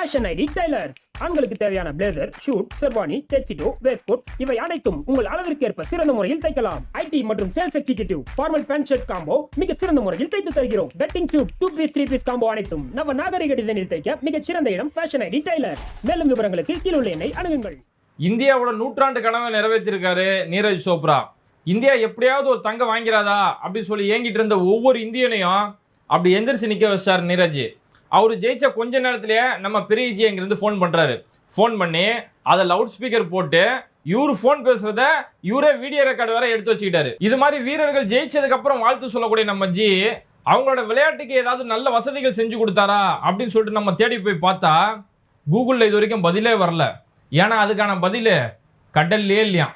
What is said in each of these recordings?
Fashion ID tailors ஆண்களுக்கு தேவையான blazer suit sherwani tuxedo waistcoat இவை அனைத்தும் உங்கள் அளவிற்கேற்ப சிறந்த முறையில் தைக்கலாம். ஐடி மற்றும் sales executive formal pant shirt combo மிக சிறந்த முறையில் தைத்து தருகிறோம். Wedding suit two piece three piece combo அனைத்தும் நம்ம நாகரிக டிசைனில் தைக்க மிகச் சிறந்த இடம் ஃபேஷன் ஐடி டைலர் மேலும் விவரங்களுக்கு கீழுள்ள எண்ணை அணுகுங்கள். இந்தியாவோட நூற்றாண்டு கனவை நிறைவேற்றிருக்காரு நீரஜ் சோப்ரா. இந்தியா எப்படியாவது ஒரு தங்கம் வாங்கிறாதா அப்படின்னு சொல்லி ஏங்கிட்டு இருந்த ஒவ்வொரு இந்தியனையும் அப்படி எந்திரிச்சு நிற்க வச்சார் நீரஜ். அவர் ஜெயிச்ச கொஞ்ச நேரத்திலேயே நம்ம பெரியஜி இங்கேருந்து ஃபோன் பண்ணுறாரு ஃபோன் பண்ணி அதை லவுட் ஸ்பீக்கர் போட்டு இவரு ஃபோன் பேசுறத இவரே வீடியோ ரெக்கார்டு வேற எடுத்து வச்சுக்கிட்டாரு. இது மாதிரி வீரர்கள் ஜெயிச்சதுக்கு அப்புறம் வாழ்த்து சொல்லக்கூடிய நம்ம ஜி அவங்களோட விளையாட்டுக்கு ஏதாவது நல்ல வசதிகள் செஞ்சு கொடுத்தாரா அப்படின்னு சொல்லிட்டு நம்ம தேடி போய் பார்த்தா கூகுளில் இது வரைக்கும் பதிலே வரல. ஏன்னா அதுக்கான பதில் கடல்லே இல்லையா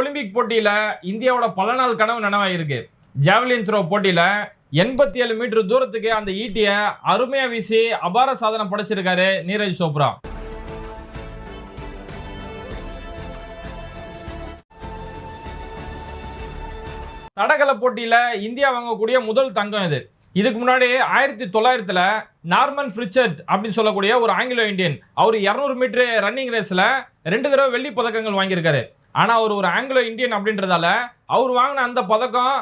ஒலிம்பிக் போட்டியில் இந்தியாவோட பல நாள் கனவு நனவாயிருக்கு. ஜாவலின் த்ரோ போட்டியில் எண்பத்தி ஏழு மீட்டர் தூரத்துக்கு அந்த ஈட்டியை அருமையாக வீசி அபார சாதனை படைச்சிருக்காரு நீரஜ் சோப்ரா. தடகள போட்டியில் இந்தியா வாங்கக்கூடிய முதல் தங்கம் இது. இதுக்கு முன்னாடி ஆயிரத்தி தொள்ளாயிரத்தில் நார்மன் ஃப்ரிச்சர்ட் அப்படின்னு சொல்லக்கூடிய ஒரு ஆங்கிலோ இந்தியன் அவர் இரநூறு மீட்டர் ரன்னிங் ரேஸில் ரெண்டு தடவை வெள்ளி பதக்கங்கள் வாங்கியிருக்காரு. ஆனால் அவர் ஒரு ஆங்கிலோ இந்தியன் அப்படின்றதால அவர் வாங்கின அந்த பதக்கம்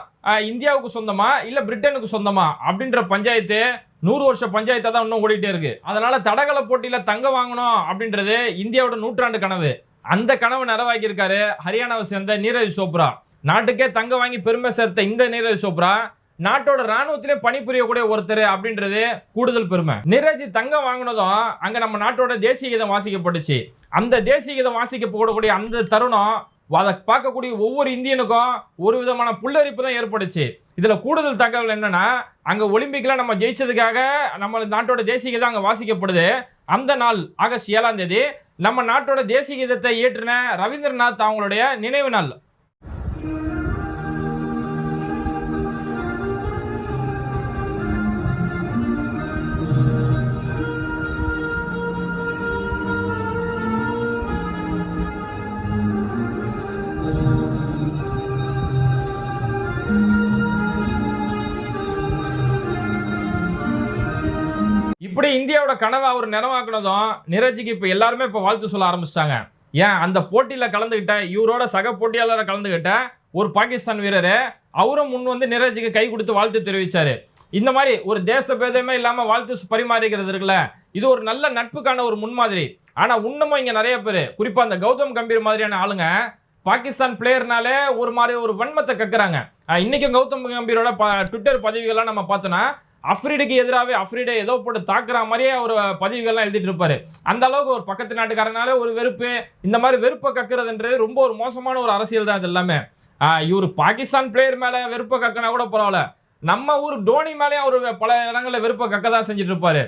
இந்தியாவுக்கு சொந்தமா இல்லை பிரிட்டனுக்கு சொந்தமா அப்படின்ற பஞ்சாயத்து நூறு வருஷ பஞ்சாயத்தாக தான் இன்னும் ஓடிட்டே இருக்கு. அதனால தடகள போட்டியில் தங்கம் வாங்கணும் அப்படின்றது இந்தியாவோட நூற்றாண்டு கனவு. அந்த கனவு நிறைவாக்கியிருக்காரு ஹரியானாவை சேர்ந்த நீரஜ் சோப்ரா. நாட்டுக்கே தங்கம் வாங்கி பெருமை சேர்த்த இந்த நீரஜ் சோப்ரா நாட்டோட ராணுவத்திலே பணிபுரியக்கூடிய ஒருத்தர் அப்படின்றது கூடுதல் பெருமை. நீரஜ் தங்கம் வாங்கினதும் அங்க நம்ம நாட்டோட தேசிய கீதம் வாசிக்கப்பட்டுச்சு. அந்த தேசிய கீதம் வாசிக்க போடக்கூடிய அந்த தருணம் அதை பார்க்கக்கூடிய ஒவ்வொரு இந்தியனுக்கும் ஒரு விதமான புல்லரிப்பு தான் ஏற்பட்டுச்சு இதில் கூடுதல் தகவல் என்னன்னா அங்கே ஒலிம்பிக்கில் நம்ம ஜெயிச்சதுக்காக நம்ம நாட்டோட தேசிய கீதம் அங்கே வாசிக்கப்படுது. அந்த நாள் ஆகஸ்ட் ஏழாம் தேதி நம்ம நாட்டோட தேசிய கீதத்தை இயற்றின ரவீந்திரநாத் அவங்களுடைய நினைவு நாள். இந்தியாவோட கனவை அவர் நினைவாக்குனதும் நிரஜிக்கு இப்போ எல்லாருமே இப்போ வாழ்த்து சொல்ல ஆரம்பிச்சிட்டாங்க. ஏன்? அந்த போட்டியில் கலந்துக்கிட்ட இவரோட சக போட்டியாளரை கலந்துக்கிட்ட ஒரு பாகிஸ்தான் வீரர் அவரும் முன் வந்து நிரஜிக்கு கை கொடுத்து வாழ்த்து தெரிவித்தார் இந்த மாதிரி ஒரு தேச பேதமே இல்லாமல் வாழ்த்து பரிமாறிக்கிறது இருக்குல்ல இது ஒரு நல்ல நட்புக்கான ஒரு முன்மாதிரி. ஆனால் இன்னமும் இங்கே நிறைய பேர் குறிப்பாக அந்த கௌதம் கம்பீர் மாதிரியான ஆளுங்க பாகிஸ்தான் பிளேயர்னாலே ஒரு மாதிரி ஒரு வன்மத்தை கக்குறாங்க. இன்றைக்கும் கௌதம் கம்பீரோட ப ட்விட்டர் பதிவுகள்லாம் நம்ம பார்த்தோன்னா அஃப்ரீடுக்கு எதிராகவே அஃப்ரீடை ஏதோ போட்டு தாக்குற மாதிரியே ஒரு பதிவுகள்லாம் எழுதிட்டு இருப்பாரு. அந்த அளவுக்கு ஒரு பக்கத்து நாட்டுக்காரனாலே ஒரு வெறுப்பு இந்த மாதிரி வெறுப்பை கக்குறதுன்றது ரொம்ப ஒரு மோசமான ஒரு அரசியல் தான் இது எல்லாமே. இவர் பாகிஸ்தான் பிளேயர் மேலே வெறுப்பை கக்கினா கூட பரவாயில்ல. நம்ம ஊர் டோனி மேலேயும் அவர் பல இடங்களில் வெறுப்பை கக்க தான் செஞ்சுட்டு இருப்பாரு.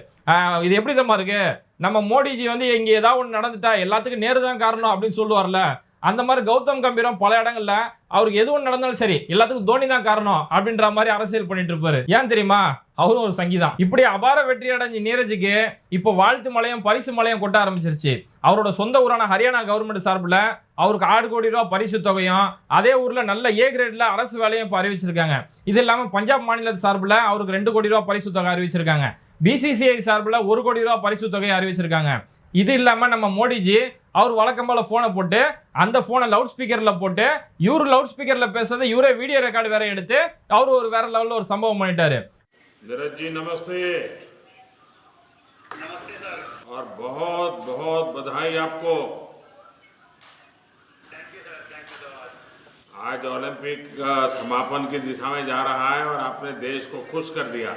இது எப்படி தம்மா இருக்கு? நம்ம மோடிஜி வந்து இங்கே ஏதாவது ஒன்று நடந்துட்டா எல்லாத்துக்கும் நேரு தான் காரணம் அப்படின்னு சொல்லுவார்ல. அந்த மாதிரி கௌதம் கம்பீரம் பல இடங்கள்ல அவருக்கு எது ஒன்று நடந்தாலும் சரி எல்லாத்துக்கும் தோனி தான் காரணம் அப்படின்ற மாதிரி அரசியல் பண்ணிட்டு இருப்பாரு. ஏன் தெரியுமா? அவரும் ஒரு சங்கீதம் இப்படி அபார வெற்றி அடைஞ்ச நீரஜுக்கு இப்போ வாழ்த்து மலையும் பரிசு மலையும் கொட்ட ஆரம்பிச்சிருச்சு. அவரோட சொந்த ஊரான ஹரியானா கவர்மெண்ட் சார்பில் அவருக்கு ஆறு கோடி ரூபா பரிசு தொகையும் அதே ஊர்ல நல்ல ஏ கிரேட்ல அரசு வேலையும் இப்போ அறிவிச்சிருக்காங்க. இது இல்லாம பஞ்சாப் மாநில சார்பில் அவருக்கு ரெண்டு கோடி ரூபா பரிசு தொகை அறிவிச்சிருக்காங்க. பிசிசிஐ சார்பில் ஒரு கோடி ரூபா பரிசு தொகையை அறிவிச்சிருக்காங்க. இது இல்லாம நம்ம மோடிஜி அவர் வழக்கம் போல போனை போட்டு அந்த போனை லவுட் ஸ்பீக்கர்ல போட்டு இவரு லவுட் ஸ்பீக்கர்ல பேசுறதை இவரே வீடியோ ரெக்கார்டு வேற எடுத்து அவர் ஒரு வேற லெவல்ல ஒரு சம்பவம் பண்ணிட்டாரு नीरज जी नमस्ते नमस्ते सर और बहुत बहुत बधाई आपको thank you sir thank you so much आज ओलंपिक का समापन की दिशा में जा रहा है और आपने देश को खुश कर दिया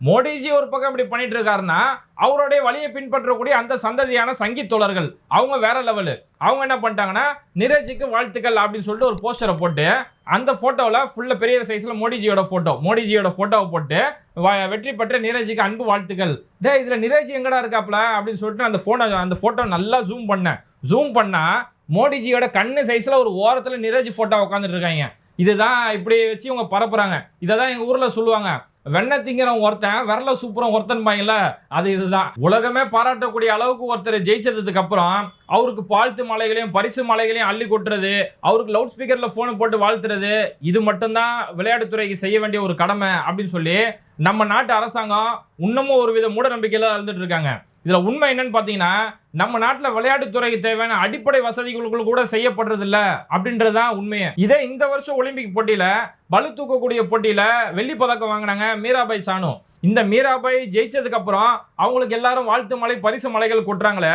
மோடிஜி ஒரு பக்கம் இப்படி பண்ணிட்டு இருக்காருன்னா அவருடைய வழியை பின்பற்றக்கூடிய அந்த சந்ததியான சங்கீத் தோழர்கள் அவங்க வேற லெவலு அவங்க என்ன பண்ணிட்டாங்கன்னா நிரஜிக்கு வாழ்த்துக்கள் அப்படின்னு சொல்லிட்டு ஒரு போஸ்டரை போட்டு அந்த ஃபோட்டோவில் ஃபுல்லாக பெரிய சைஸில் மோடிஜியோட ஃபோட்டோ மோடிஜியோட ஃபோட்டோவை போட்டு வ- வெற்றி பெற்ற நீரஜிக்கு அன்பு வாழ்த்துக்கள். டே இதில் நிரஜி எங்கடா இருக்காப்ல? அப்படின்னு சொல்லிட்டு அந்த ஃபோனை அந்த ஃபோட்டோ நல்லா ஜூம் பண்ணேன் ஜூம் பண்ணால் மோடிஜியோட கண்ணு சைஸில் ஒரு ஓரத்தில் நிரஜி ஃபோட்டோ உட்காந்துட்டு இருக்காங்க. இதுதான் இப்படி வச்சு இவங்க பரப்புகிறாங்க இதை தான் எங்கள் ஊரில் சொல்லுவாங்க. வெண்ணெய் திங்கிறவன் ஒருத்தன் விரல சூப்பரம் ஒருத்தன் பாயில அது இதுதான். உலகமே பாராட்டக்கூடிய அளவுக்கு ஒருத்தர் ஜெயிச்சதுக்கு அப்புறம் அவருக்கு பாழ்த்து மலைகளையும் பரிசு மலைகளையும் அள்ளி கொட்டுறது அவருக்கு லவுட் ஸ்பீக்கர்ல போன் போட்டு வாழ்த்துறது இது மட்டும்தான் விளையாட்டுத்துறைக்கு செய்ய வேண்டிய ஒரு கடமை அப்படின்னு சொல்லி நம்ம நாட்டு அரசாங்கம் இன்னமும் ஒரு வித மூட நம்பிக்கையில இருந்துட்டு இருக்காங்க. இதில் உண்மை என்னன்னு பார்த்தீங்கன்னா நம்ம நாட்டில் விளையாட்டுத்துறைக்கு தேவையான அடிப்படை வசதிகளுக்குள் கூட செய்யப்படுறதில்ல அப்படின்றது தான் உண்மையை. இதே இந்த வருஷம் ஒலிம்பிக் போட்டியில் பளு தூக்கக்கூடிய போட்டியில் வெள்ளி பதக்கம் வாங்கினாங்க மீராபாய் சானு. இந்த மீராபாய் ஜெயிச்சதுக்கு அப்புறம் அவங்களுக்கு எல்லாரும் வாழ்த்து மலை பரிசு மலைகள் கொட்டுறாங்களே.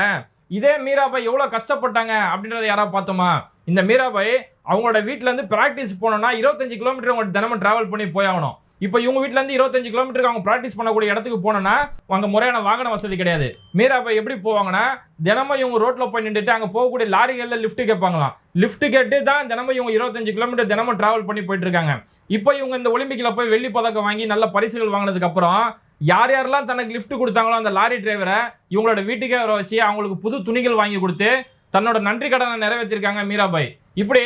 இதே மீராபாய் எவ்வளோ கஷ்டப்பட்டாங்க அப்படின்றத யாராவது பார்த்தோமா? இந்த மீராபாய் அவங்களோட வீட்டிலேருந்து ப்ராக்டிஸ் பிராக்டிஸ் போனோம்னா இருபத்தஞ்சு கிலோமீட்டர் அவங்க தினமும் ட்ராவல் பண்ணி போயாகணும். இப்போ இவங்க வீட்டிலேருந்து இருபத்தஞ்சு கிலோமீட்டருக்கு அவங்க ப்ராக்டிஸ் பண்ணக்கூடிய இடத்துக்கு போனோன்னா அங்கே முறையான வாகன வசதி கிடையாது. மீராபாய் எப்படி போவாங்கன்னா தினமும் இவங்க ரோட்டில் போய் நின்றுட்டு அங்கே போகக்கூடிய லாரிகளில் லிஃப்ட்டு கேட்பாங்களாம். லிஃப்ட் கேட்டு தான் தினமும் இவங்க இருபத்தஞ்சு கிலோமீட்டர் தினமும் ட்ராவல் பண்ணி போயிட்டு இருக்காங்க. இப்போ இவங்க இந்த ஒலிம்பிக்கில் போய் வெள்ளி பதக்கம் வாங்கி நல்ல பரிசுகள் வாங்கினதுக்கப்புறம் யார் யாரெல்லாம் தனக்கு லிஃப்ட் கொடுத்தாங்களோ அந்த லாரி டிரைவரை இவங்களோட வீட்டுக்கே வர வச்சு அவங்களுக்கு புது துணிகள் வாங்கி கொடுத்து தன்னோட நன்றி கடனை நிறைவேற்றிருக்காங்க மீராபாய். இப்படி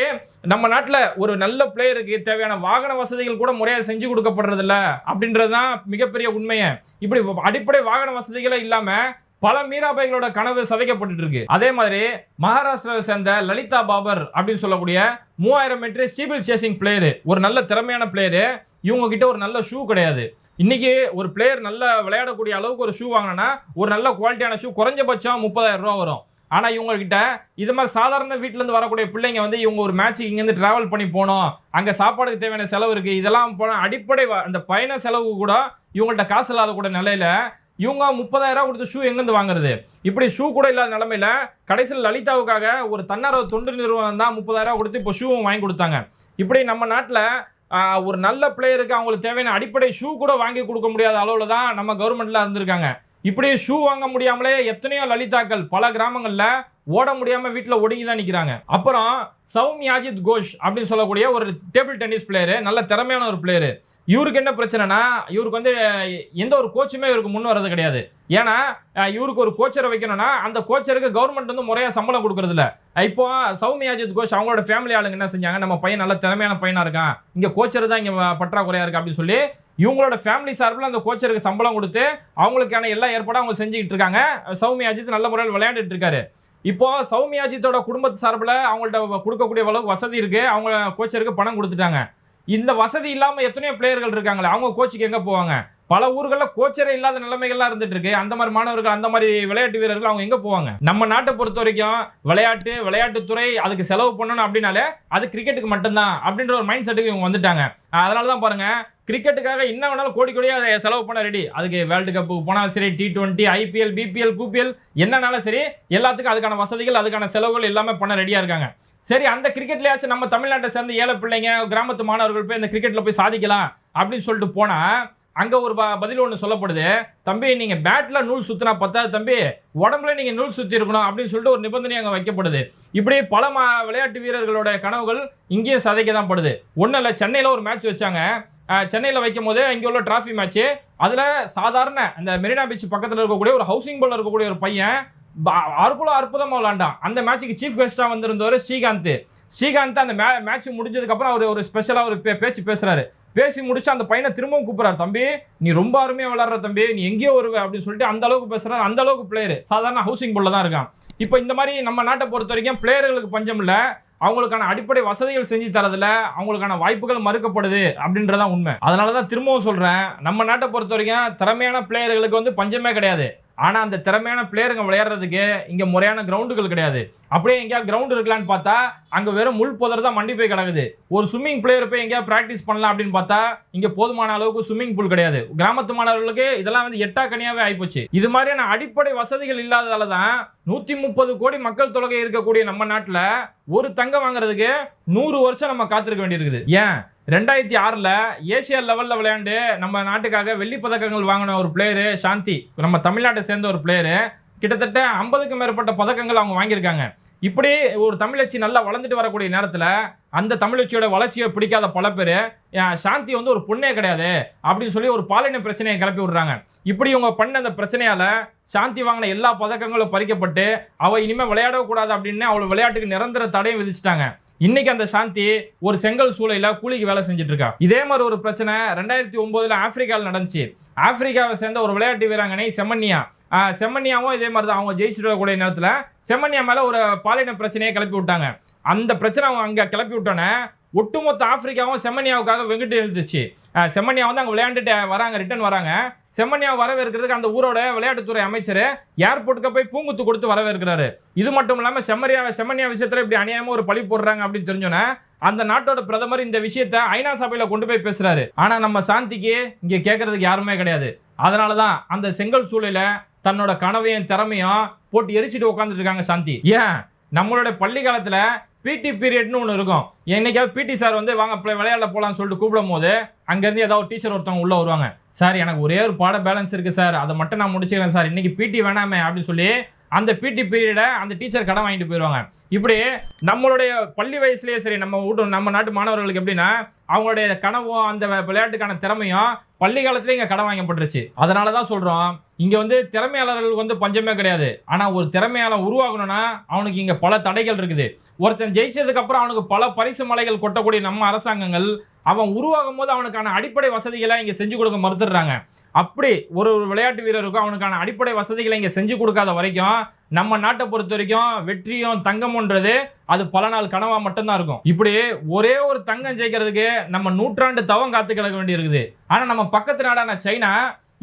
நம்ம நாட்டில் ஒரு நல்ல பிளேயருக்கு தேவையான வாகன வசதிகள் கூட முறையாக செஞ்சு கொடுக்கப்படுறதில்ல அப்படின்றது தான் மிகப்பெரிய உண்மையை. இப்படி அடிப்படை வாகன வசதிகளே இல்லாமல் பல மீராபாய்களோட கனவு சதைக்கப்பட்டு இருக்கு அதே மாதிரி மகாராஷ்டிராவை சேர்ந்த லலிதா பாபர் அப்படின்னு சொல்லக்கூடிய மூவாயிரம் மீட்டர் ஸ்டீபிள் சேசிங் பிளேயரு ஒரு நல்ல திறமையான பிளேயரு இவங்க கிட்ட ஒரு நல்ல ஷூ கிடையாது. இன்னைக்கு ஒரு பிளேயர் நல்லா விளையாடக்கூடிய அளவுக்கு ஒரு ஷூ வாங்கினா ஒரு நல்ல குவாலிட்டியான ஷூ குறைஞ்சபட்சம் முப்பதாயிரம் ரூபா வரும். ஆனால் இவங்கக்கிட்ட இது மாதிரி சாதாரண வீட்டிலேருந்து வரக்கூடிய பிள்ளைங்க வந்து இவங்க ஒரு மேட்ச்சுக்கு இங்கேருந்து ட்ராவல் பண்ணி போகணும் அங்கே சாப்பாடுக்கு தேவையான செலவு இருக்குது இதெல்லாம் போன அடிப்படை அந்த பயண செலவு கூட இவங்கள்ட்ட காசு இல்லாத கூட நிலையில் இவங்க முப்பதாயிரம் கொடுத்து ஷூ எங்கேருந்து வாங்குறது? இப்படி ஷூ கூட இல்லாத நிலமையில கடைசியில் லலிதாவுக்காக ஒரு தன்னார்வ தொண்டு நிறுவனம் தான் முப்பதாயிரம் கொடுத்து இப்போ ஷூவும் வாங்கி கொடுத்தாங்க. இப்படி நம்ம நாட்டில் ஒரு நல்ல பிளேயருக்கு அவங்களுக்கு தேவையான அடிப்படை ஷூ கூட வாங்கி கொடுக்க முடியாத அளவில் தான் நம்ம கவர்மெண்ட்டில் இருந்திருக்காங்க. இப்படி ஷூ வாங்க முடியாமலே எத்தனையோ லலிதாக்கள் பல கிராமங்களில் ஓட முடியாமல் வீட்டில் ஒடுங்கி தான் நிற்கிறாங்க அப்புறம் சௌமியாஜித் கோஷ் அப்படின்னு சொல்லக்கூடிய ஒரு டேபிள் டென்னிஸ் பிளேயரு நல்ல திறமையான ஒரு பிளேயரு இவருக்கு என்ன பிரச்சனைனா இவருக்கு வந்து எந்த ஒரு கோச்சுமே இவருக்கு முன் வர்றது கிடையாது. ஏன்னா இவருக்கு ஒரு கோச்சரை வைக்கணும்னா அந்த கோச்சருக்கு கவர்மெண்ட் வந்து முறையாக சம்பளம் கொடுக்கறதில்ல. இப்போ அஹ், இப்போ சௌமியாஜித் கோஷ் அவங்களோட ஃபேமிலி ஆளுங்க என்ன செஞ்சாங்க நம்ம பையன் நல்ல திறமையான பையனாக இருக்கான் இங்கே கோச்சர் தான் இங்கே பற்றாக்குறையாக இருக்குது இருக்கு அப்படின்னு சொல்லி இவங்களோட ஃபேமிலி சார்பில் அந்த கோச்சருக்கு சம்பளம் கொடுத்து அவங்களுக்கான எல்லா ஏற்பாடும் அவங்க செஞ்சுக்கிட்டு இருக்காங்க. சௌமி அஜித் நல்ல முறையில் விளையாண்டுட்டு இருக்காரு. இப்போ சௌமி அஜித்தோட குடும்பத்து சார்பில் அவங்கள்ட்ட கொடுக்கக்கூடிய அளவுக்கு வசதி இருக்குது அவங்க கோச்சருக்கு பணம் கொடுத்துட்டாங்க. இந்த வசதி இல்லாமல் எத்தனையோ பிளேயர்கள் இருக்காங்களே அவங்க கோச்சுக்கு எங்கே போவாங்க? பல ஊர்களில் கோச்சரே இல்லாத நிலைமைகள்லாம் இருந்துட்டு இருக்கு. அந்த மாதிரி மாணவர்கள் அந்த மாதிரி விளையாட்டு வீரர்கள் அவங்க எங்கே போவாங்க? நம்ம நாட்டை பொறுத்த வரைக்கும் விளையாட்டு விளையாட்டுத்துறை அதுக்கு செலவு பண்ணணும் அப்படின்னாலே அது கிரிக்கெட்டுக்கு மட்டும்தான் அப்படின்ற ஒரு மைண்ட் செட்டுக்கு இவங்க வந்துட்டாங்க. அதனால தான் பாருங்கள் கிரிக்கெட்டுக்காக என்ன வேணாலும் கோடி கோடியாக அதை செலவு பண்ண ரெடி அதுக்கு வேர்ல்டு கப்பு போனாலும் சரி டி டுவெண்ட்டி ஐபிஎல் பிபிஎல் கூபிஎல் என்னன்னாலும் சரி எல்லாத்துக்கும் அதுக்கான வசதிகள் அதுக்கான செலவுகள் எல்லாமே பண்ண ரெடியாக இருக்காங்க. சரி அந்த கிரிக்கெட்லேயாச்சும் நம்ம தமிழ்நாட்டை சேர்ந்த ஏழை பிள்ளைங்க கிராமத்து மாணவர்கள் போய் இந்த கிரிக்கெட்டில் போய் சாதிக்கலாம் அப்படின்னு சொல்லிட்டு போனால் அங்கே ஒரு ப- பதில் ஒன்று சொல்லப்படுது. தம்பி நீங்கள் பேட்டில் நூல் சுற்றினா பத்தாது தம்பி. உடம்புல நீங்கள் நூல் சுற்றி இருக்கணும் அப்படின்னு சொல்லிட்டு ஒரு நிபந்தனை அங்கே வைக்கப்படுது. இப்படி பல மா விளையாட்டு வீரர்களோட கனவுகள் இங்கேயும் சதைக்க தான் படுது. ஒன்றும் இல்லை சென்னையில் ஒரு மேட்ச் வச்சாங்க. சென்னையில் வைக்கும் போது இங்கே உள்ள டிராஃபி மேட்ச்சு அதில் சாதாரண அந்த மெரினா பீச் பக்கத்தில் இருக்கக்கூடிய ஒரு ஹவுசிங் போல இருக்கக்கூடிய ஒரு பையன் ப- அற்புதம் அற்புதமாக விளாண்டான். அந்த மேட்ச்சுக்கு சீஃப் கெஸ்ட்டாக வந்திருந்தவர் ஸ்ரீகாந்த். ஸ்ரீகாந்த் அந்த மே மேட்ச் முடிஞ்சதுக்கப்புறம் அவர் ஒரு ஸ்பெஷலாக ஒரு பே- பேச்சு பேசுகிறாரு பேசி முடிச்சு அந்த பையனை திரும்பவும் கூப்பிட்றாரு. தம்பி நீ ரொம்ப அருமையாக விளாட்ற தம்பி. நீ எங்கேயோ வருவ அப்படின்னு சொல்லிட்டு அந்த அளவுக்கு பேசுறாரு. அந்த அளவுக்கு பிளேயர் சாதாரண ஹவுசிங் போல தான் இருக்கான். இப்போ இந்த மாதிரி நம்ம நாட்டை பொறுத்த வரைக்கும் பிளேயர்களுக்கு பஞ்சம் இல்லை. அவங்களுக்கான அடிப்படை வசதிகள் செஞ்சு தரதுல அவங்களுக்கான வாய்ப்புகள் மறுக்கப்படுது அப்படின்றதான் உண்மை. அதனால தான் திரும்பவும் சொல்றேன் நம்ம நாட்டை பொறுத்த வரைக்கும் திறமையான பிளேயர்களுக்கு வந்து பஞ்சமே கிடையாது. ஆனால் அந்த திறமையான பிளேயருங்க விளையாடுறதுக்கு இங்கே முறையான கிரவுண்டுகள் கிடையாது. அப்படியே எங்கேயாவது கிரவுண்டு இருக்கலான்னு பார்த்தா அங்கே வெறும் முள் புதர் தான் மண்டி போய் கிடக்குது. ஒரு ஸ்விம்மிங் பிளேயர் போய் எங்கேயாவது ப்ராக்டிஸ் பண்ணலாம் அப்படின்னு பார்த்தா இங்கே போதுமான அளவுக்கு ஸ்விம்மிங் பூல் கிடையாது. கிராமத்து மாணவர்களுக்கு இதெல்லாம் வந்து எட்டா கனியாகவே ஆகிப்போச்சு இது மாதிரியான அடிப்படை வசதிகள் இல்லாததால தான் நூற்றி முப்பது கோடி மக்கள் தொகை இருக்கக்கூடிய நம்ம நாட்டில் ஒரு தங்கம் வாங்குறதுக்கு நூறு வருஷம் நம்ம காத்திருக்க வேண்டியிருக்குது. ஏன்? ரெண்டாயிரத்தி ஆறில் ஏசியா லெவலில் விளையாண்டு நம்ம நாட்டுக்காக வெள்ளி பதக்கங்கள் வாங்கின ஒரு பிளேயரு சாந்தி. நம்ம தமிழ்நாட்டை சேர்ந்த ஒரு பிளேயரு கிட்டத்தட்ட ஐம்பதுக்கும் மேற்பட்ட பதக்கங்கள் அவங்க வாங்கியிருக்காங்க. இப்படி ஒரு தமிழச்சி நல்லா வளர்ந்துட்டு வரக்கூடிய நேரத்தில் அந்த தமிழச்சியோட வளர்ச்சியை பிடிக்காத பல பேர் சாந்தி வந்து ஒரு பொண்ணே கிடையாது அப்படின்னு சொல்லி ஒரு பாலின பிரச்சனையை கிளப்பி விடுறாங்க. இப்படி இவங்க பண்ண அந்த பிரச்சனையால் சாந்தி வாங்கின எல்லா பதக்கங்களும் பறிக்கப்பட்டு அவள் இனிமேல் விளையாடக்கூடாது அப்படின்னு அவள் விளையாட்டுக்கு நிரந்தர தடையும் விதிச்சிட்டாங்க. இன்னைக்கு அந்த சாந்தி ஒரு செங்கல் சூளையில கூலிக்கு வேலை செஞ்சுட்டு இருக்கா. இதே மாதிரி ஒரு பிரச்சனை ரெண்டாயிரத்தி ஒன்பதுல ஆப்பிரிக்காவில் நடந்துச்சு. ஆப்பிரிக்காவை சேர்ந்த ஒரு விளையாட்டு வீராங்கனை செம்மன்னியா செம்மன்னியாவும் இதே மாதிரி தான் அவங்க ஜெயிச்சுட்டு வரக்கூடிய நேரத்தில் செம்மன்னியா மேலே ஒரு பாலின பிரச்சனையை கிளப்பி விட்டாங்க. அந்த பிரச்சனை அவங்க அங்கே கிளப்பி விட்டோன்னே ஒட்டுமொத்த ஆப்பிரிக்காவும் செம்மனியாவுக்காக வெங்கிட்டு எழுந்துச்சு. செம்மனியா வந்து அங்கே விளையாண்டுட்டு வராங்க ரிட்டர்ன் வராங்க. செம்மனியா வரவேற்கிறதுக்கு அந்த ஊரோட விளையாட்டுத்துறை அமைச்சர் ஏர்போர்ட்டுக்கு போய் பூங்குத்து கொடுத்து வரவேற்கிறாரு. இது மட்டும் இல்லாமல் செம்மரியா செம்மனியா விஷயத்தில் இப்படி அநியாயமாக ஒரு பழி போடுறாங்க அப்படின்னு தெரிஞ்சோன்னே அந்த நாட்டோட பிரதமர் இந்த விஷயத்த ஐநா சபையில் கொண்டு போய் பேசுறாரு. ஆனால் நம்ம சாந்திக்கு இங்கே கேட்கறதுக்கு யாருமே கிடையாது. அதனால தான் அந்த செங்கல் சூழல தன்னோட கனவையும் திறமையும் போட்டு எரிச்சிட்டு உட்காந்துட்டு இருக்காங்க சாந்தி. ஏன்? நம்மளோட பள்ளி காலத்தில் பிடி பீரியட்னு ஒன்று இருக்கும். என்னைக்காவது பிடி சார் வந்து வாங்க விளையாட போகலான்னு சொல்லிட்டு கூப்பிடும் போது அங்கேருந்து ஏதாவது டீச்சர் ஒருத்தவங்க உள்ளே வருவாங்க. சார் எனக்கு ஒரே ஒரு பாட பேலன்ஸ் இருக்குது சார் அதை மட்டும் நான் முடிச்சுக்கிறேன் சார் இன்றைக்கி பிடி வேணாமே அப்படின்னு சொல்லி அந்த பிடி பீரியடை அந்த டீச்சர் கடன் வாங்கிட்டு போயிடுவாங்க இப்படி நம்மளுடைய பள்ளி வயசுலேயே சரி நம்ம வீட்டு நம்ம நாட்டு மாணவர்களுக்கு எப்படின்னா அவங்களுடைய கனவும் அந்த விளையாட்டுக்கான திறமையும் பள்ளி காலத்துல இங்க கடன் வாங்கப்பட்டுருச்சு. அதனால தான் சொல்றோம் இங்க வந்து திறமையாளர்களுக்கு வந்து பஞ்சமே கிடையாது. ஆனா ஒரு திறமையாளன் உருவாகணும்னா அவனுக்கு இங்க பல தடைகள் இருக்குது. ஒருத்தன் ஜெயிச்சதுக்கு அப்புறம் அவனுக்கு பல பரிசு மலைகள் கொட்டக்கூடிய நம்ம அரசாங்கங்கள் அவன் உருவாகும் போது அவனுக்கான அடிப்படை வசதிகளை இங்க செஞ்சு கொடுக்க மறுத்துடுறாங்க. அப்படி ஒரு ஒரு விளையாட்டு வீரருக்கும் அவனுக்கான அடிப்படை வசதிகளை இங்கே செஞ்சு கொடுக்காத வரைக்கும் நம்ம நாட்டை பொறுத்த வரைக்கும் வெற்றியும் தங்கம்ன்றது அது பல நாள் கனவாக மட்டும்தான் இருக்கும். இப்படி ஒரே ஒரு தங்கம் ஜெயிக்கிறதுக்கு நம்ம நூற்றாண்டு தவம் காத்து கிடக்க வேண்டியிருக்குது. ஆனால் நம்ம பக்கத்து நாடான சைனா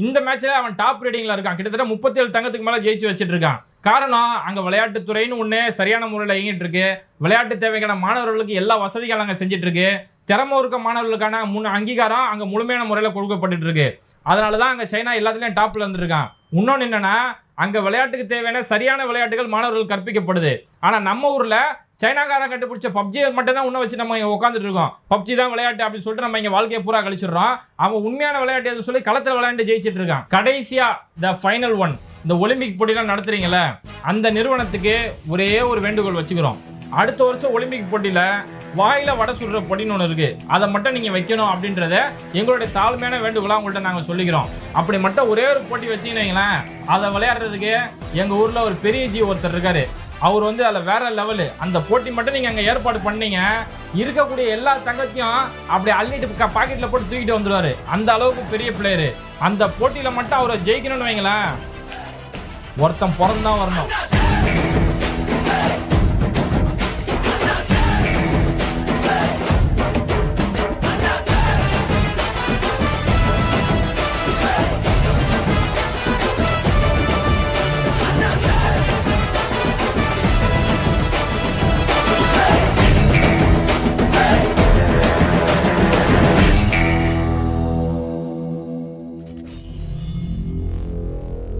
இந்த மேட்ச்சில் அவன் டாப் ரீடிங்கில் இருக்கான். கிட்டத்தட்ட முப்பத்தி ஏழு தங்கத்துக்கு மேலே ஜெயிச்சு வச்சுட்டு இருக்கான். காரணம் அங்கே விளையாட்டுத்துறைன்னு ஒன்று சரியான முறையில் இயங்கிட்டு இருக்கு. விளையாட்டு தேவைக்கான மாணவர்களுக்கு எல்லா வசதிகளும் அங்கே செஞ்சுட்டு இருக்கு. திறமை இருக்க மாணவர்களுக்கான முன் அங்கீகாரம் அங்கே முழுமையான முறையில் கொடுக்கப்பட்டு இருக்கு. அதனால தான் அங்கே சைனா எல்லாத்துலேயும் டாப்பில் இருந்திருக்கான் இன்னொன்று என்னென்னா அங்கே விளையாட்டுக்கு தேவையான சரியான விளையாட்டுகள் மாணவர்கள் கற்பிக்கப்படுது. ஆனால் நம்ம ஊரில் சைனாக்காரன் கண்டுபிடிச்ச பப்ஜியை மட்டும் தான் இன்னும் வச்சு நம்ம இங்கே உட்காந்துட்டு இருக்கோம். பப்ஜி தான் விளையாட்டு அப்படின்னு சொல்லிட்டு நம்ம இங்கே வாழ்க்கையை பூரா கழிச்சிடுறோம். அவன் உண்மையான விளையாட்டு எதுவும் சொல்லி களத்தில் விளையாண்டு ஜெயிச்சிட்டு இருக்கான். கடைசியாக த ஃபைனல் ஒன் இந்த ஒலிம்பிக் போட்டிலாம் நடத்துறீங்களே அந்த நிறுவனத்துக்கு ஒரே ஒரு வேண்டுகோள் வச்சுக்கிறோம். அடுத்த வருஷம் ஒலிம்பிக் போட்டியில் வாயில வடை சுடுற பொடின்னு ஒன்று இருக்கு. அதை மட்டும் நீங்க வைக்கணும் அப்படின்றத எங்களுடைய தாழ்மையான வேண்டுகோளா உங்கள்கிட்ட நாங்கள் சொல்லிக்கிறோம். அப்படி மட்டும் ஒரே ஒரு போட்டி வச்சீங்கன்னீங்களேன் அதை விளையாடுறதுக்கு எங்க ஊர்ல ஒரு பெரிய ஜி ஒருத்தர் இருக்காரு. அவர் வந்து அதில் வேற லெவலு அந்த போட்டி மட்டும் நீங்கள் அங்கே ஏற்பாடு பண்ணீங்க. இருக்கக்கூடிய எல்லா தங்கத்தையும் அப்படி அள்ளிட்டு பாக்கெட்டில் போட்டு தூக்கிட்டு வந்துடுவார் அந்த அளவுக்கு பெரிய பிளேயரு அந்த போட்டியில் மட்டும் அவரை ஜெயிக்கணும்னு வைங்களேன் ஒருத்தன் பிறந்தான் வரணும்.